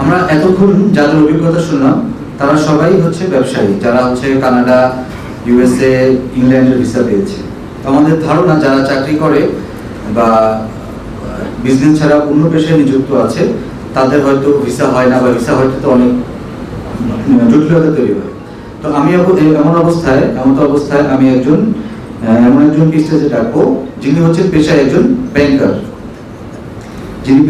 আমরা এতক্ষণ যাদের অভিজ্ঞতা শুনলাম তারা সবাই হচ্ছে ব্যবসায়ী যারা হচ্ছে কানাডা ইউএসএ ইংল্যান্ডের ভিসা পেয়েছে। আমাদের ধারণা যারা চাকরি করে বা বিজনেস ছাড়া অন্য পেশায় নিযুক্ত আছে তাদের হয়তো ভিসা হয় না বা ভিসা হয়তো তো অনেক উম, জটিলতা তৈরি হয়। তো আমি এমন অবস্থায় এমন তো অবস্থায় আমি একজন এমন একজন স্টেজে ডাকবো যিনি হচ্ছেন পেশায় একজন ব্যাংকার যিনি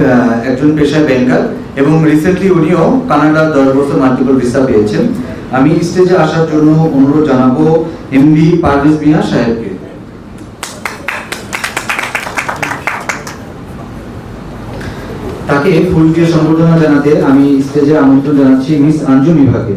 একজন পেশায় ব্যাংকার এবং রিসেন্টলি উনিও কানাডার দশ বছর মাল্টিপল ভিসা পেয়েছেন। আমি স্টেজে আসার জন্য অনুরোধ জানাব এমবি পারভেজ মিয়া সাহেবকে। তাকে ফুল দিয়ে সম্বর্ধনা জানাতে আমি স্টেজে আমন্ত্রণ জানাচ্ছি মিস আঞ্জু বিভাগে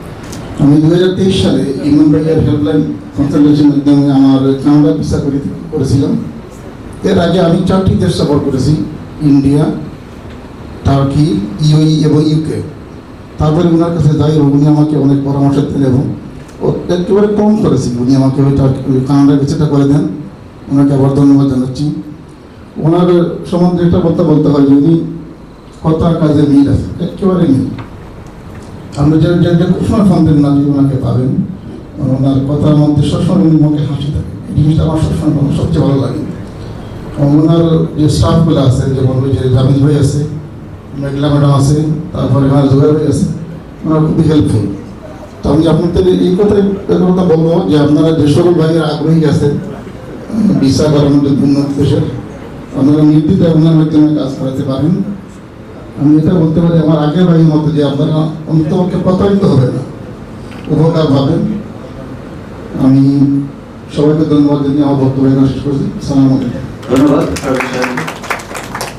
আমি দু হাজার তেইশ সালে ইমন ভাইয়ের হেল্পলাইন কনসালটেন্সির মাধ্যমে আমার কানাডা ভিসা করে করেছিলাম। এর আগে আমি চারটি দেশ সফর করেছি, ইন্ডিয়া, টার্কি ইউই এবং ইউকে। তারপরে ওনার কাছে যাই উনি আমাকে অনেক পরামর্শ দিলেন এবং একেবারে কম করেছি। উনি আমাকে ওই টার্কি কানাডা কিছুটা করে দেন। ওনাকে আবার ধন্যবাদ জানাচ্ছি। ওনার সম্বন্ধে একটা কথা বলতে হয় যে উনি কথা কাজে মিল আছে একেবারে মিল। আমরা যে যে যে কুসময় ফান্ডের না, যে ওনাকে পাবেন। ওনার কথার মধ্যে সবসময় উনি মুখে হাসি থাকে। এই জিনিসটা আমার সবসময় সবচেয়ে ভালো লাগে। ওনার যে স্টাফগুলো আছে, যেমন ওই যে জামিল ভাই আছে, মেঘলা ম্যাডাম আছে, তারপরে আমার জুয়ার ভাই আছে, ওনারা খুবই হেল্পফুল তো আমি আপনাদের এই কথাই কথা বলব যে আপনারা যে সকল ভাইয়ের আগ্রহী আছেন ভিসা করানোর উন্নত দেশের, আপনারা নির্দিষ্ট ওনার মাধ্যমে কাজ করাতে পারেন। আমি এটা বলতে পারি আমার আগের ভাইয়ের মতো যে আপনারা অন্তপক্ষে প্রতারিত হবে না। উপকার পাবেন। আমি সবাইকে ধন্যবাদ জানিয়ে আমার বক্তব্য শেষ করছি। ধন্যবাদ।